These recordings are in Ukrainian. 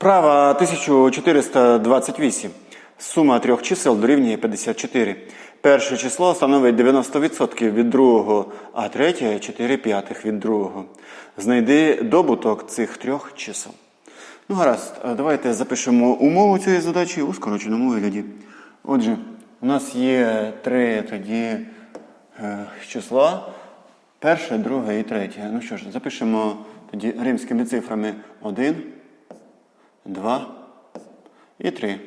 Вправа 1428. Сума трьох чисел дорівнює 54. Перше число становить 90% від другого, а третє 4 п'ятих від другого. Знайди добуток цих трьох чисел. Ну, гаразд, давайте запишемо умову цієї задачі у скороченому вигляді. Отже, у нас є три тоді е, числа. Перше, друге і третє. Ну що ж, запишемо тоді римськими цифрами 1, 2 і 3.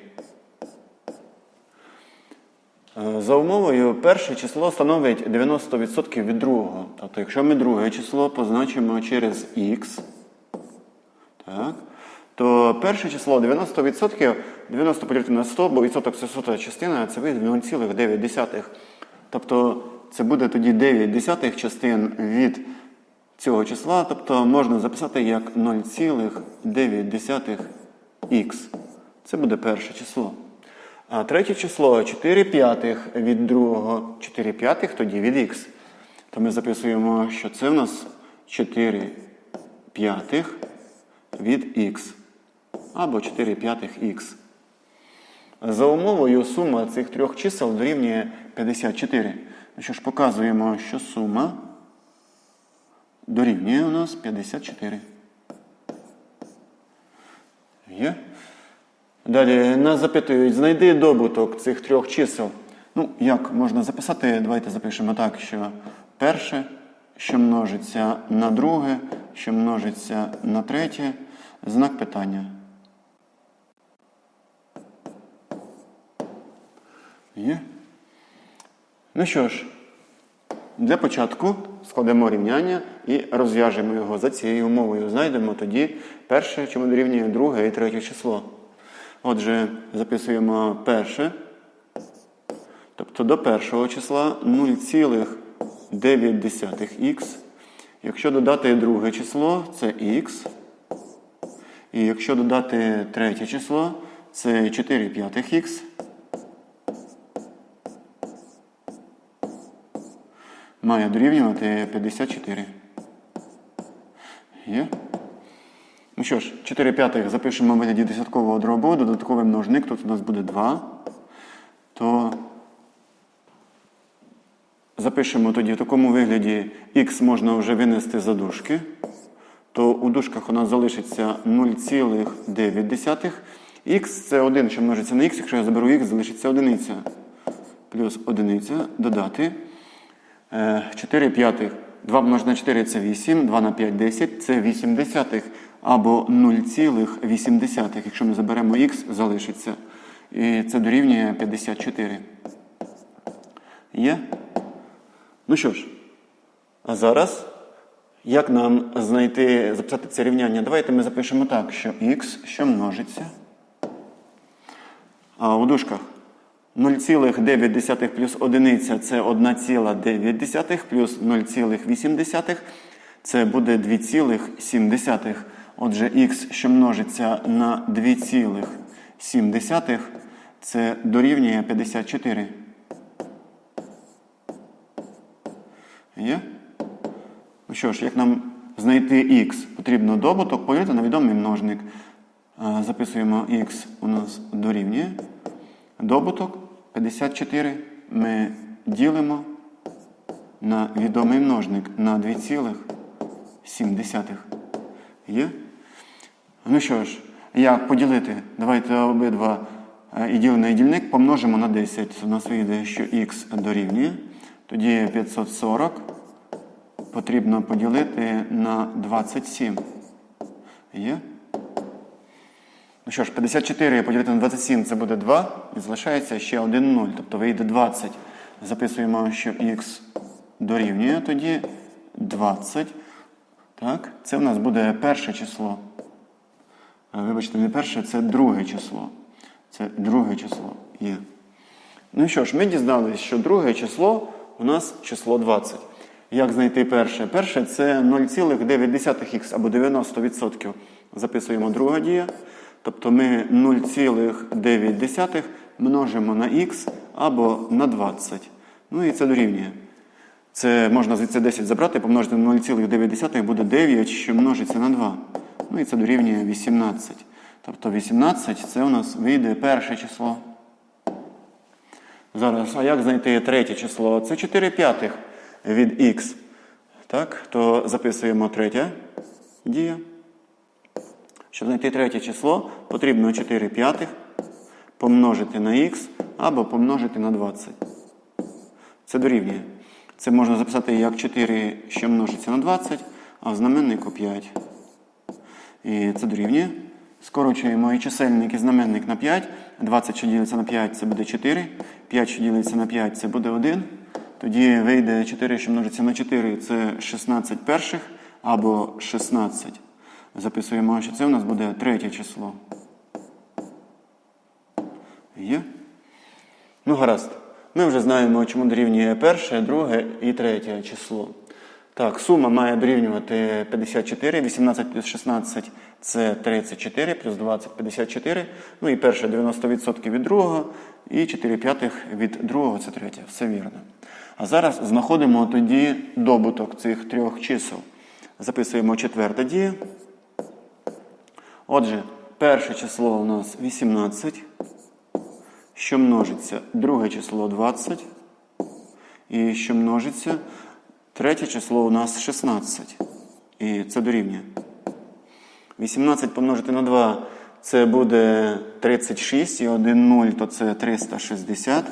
Е, За умовою, перше число становить 90% від другого. Тобто, якщо ми друге число позначимо через х, так, то перше число 90%, 90 поділити на 100, бо відсоток це сота частина, це вийде 0,9. Тобто це буде тоді 9 десятих частин від цього числа, тобто можна записати як 0,9х. Це буде перше число. А третє число 4 п'ятих від другого, 4 п'ятих тоді від х. То ми записуємо, що це в нас 4 п'ятих від х. Або 4 п'ятих х. За умовою сума цих трьох чисел дорівнює 54. Ну що ж, показуємо, що сума дорівнює у нас 54. Є? Далі нас запитують, знайди добуток цих трьох чисел. Ну, як можна записати? Давайте запишемо так, що перше, що множиться на друге, що множиться на третє, знак питання. Є? Ну що ж, для початку складемо рівняння і розв'яжемо його за цією умовою. Знайдемо тоді перше, чому дорівнює друге і третє число. Отже, записуємо перше. Тобто до першого числа 0,9х. Якщо додати друге число, це х. І якщо додати третє число, це 4 п'ятих х. Має дорівнювати 54. Є? Ну що ж, 4 п'ятих запишемо в вигляді десяткового дробу, додатковий множник, тут у нас буде 2. То запишемо тоді в такому вигляді х можна вже винести за дужки. То у дужках у нас залишиться 0,9. Х це 1, що множиться на х, якщо я заберу х, залишиться одиниця. Плюс одиниця додати. 4 п'ятих. 2 помножити на 4 це 8, 2 на 5 10, це 8 десятих або 0,8. Якщо ми заберемо х, залишиться. І це дорівнює 54. Є? Ну що ж, а зараз, як нам знайти, записати це рівняння? Давайте ми запишемо так, що х, що множиться. А у дужках 0,9 плюс 1 це 1,9 плюс 0,8 це буде 2,7. Отже, х, що множиться на 2,7, це дорівнює 54. Є? Ну що ж, як нам знайти х? Потрібно добуток поділити на відомий множник. Записуємо х у нас дорівнює. Добуток 54 ми ділимо на відомий множник на 2,7. Є? Ну що ж, як поділити? Давайте обидва е, і ділений і дільник помножимо на 10. У нас вийде, що х дорівнює. Тоді 540 потрібно поділити на 27. Є? Ну що ж, 54 поділити на 27 це буде 2. І залишається ще 1 0. Тобто вийде 20. Записуємо, що х дорівнює тоді 20. Так, Це в нас буде перше число. Вибачте, не перше, це друге число. Це друге число є. Ну що ж, ми дізналися, що друге число у нас число 20. Як знайти перше? Перше це 0,9х або 90%. Записуємо друга дія. Тобто ми 0,9 множимо на х або на 20. Ну і це дорівнює. Це можна звідси 10 забрати, помножити на 0,9 буде 9, що множиться на 2. Ну і це дорівнює 18. Тобто 18 це у нас вийде перше число. Зараз, а як знайти третє число? Це 4 п'ятих від х. Так, то записуємо третє дія. Щоб знайти третє число, потрібно 4 п'ятих помножити на х або помножити на 20. Це дорівнює. Це можна записати як 4, що множиться на 20, а в знаменнику 5. І це дорівнює. Скорочуємо і чисельник, і знаменник на 5. 20, що ділиться на 5, це буде 4. 5, що ділиться на 5, це буде 1. Тоді вийде 4, що множиться на 4, це 16 перших або 16. Записуємо, що це у нас буде третє число. Є? Ну, гаразд. Ми вже знаємо, чому дорівнює перше, друге і третє число. Так, сума має дорівнювати 54, 18 плюс 16 це 34, плюс 20 54. Ну і перше 90% від другого, і 4 п'ятих від другого це третє. Все вірно. А зараз знаходимо тоді добуток цих трьох чисел. Записуємо четверте діє. Отже, перше число у нас 18, що множиться друге число 20, і що множиться третє число у нас 16. І це дорівнює. 18 помножити на 2 це буде 36 і 1 0, то це 360.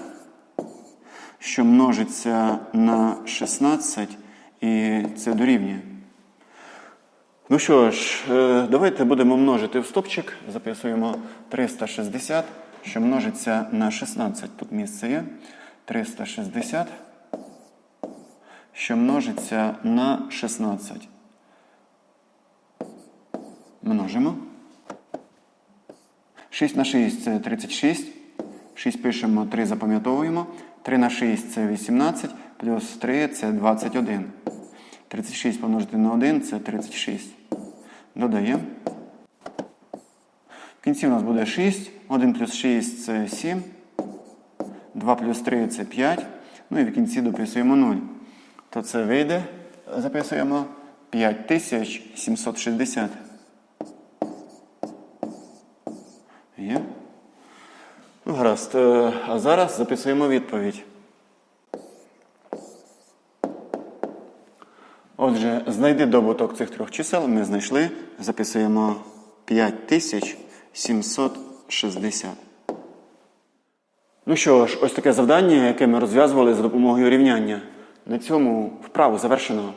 Що множиться на 16, і це дорівнює. Ну що ж, е, давайте будемо множити в стопчик. Записуємо 360, що множиться на 16. Тут місце є. 360, що множиться на 16. Множимо. 6 на 6 це 36. 6 пишемо, 3 запам'ятовуємо. 3 на 6 це 18, плюс 3 це 21. 36 помножити на 1 це 36. Додаємо. В кінці у нас буде 6. 1 плюс 6 це 7. 2 плюс 3 це 5. Ну і в кінці дописуємо 0. То це вийде, записуємо 5760. Є? Ну, гаразд. Е, А зараз записуємо відповідь. Отже, знайди добуток цих трьох чисел. Ми знайшли. Записуємо 5760. Ну що ж, ось таке завдання, яке ми розв'язували за допомогою рівняння. На цьому вправу завершено.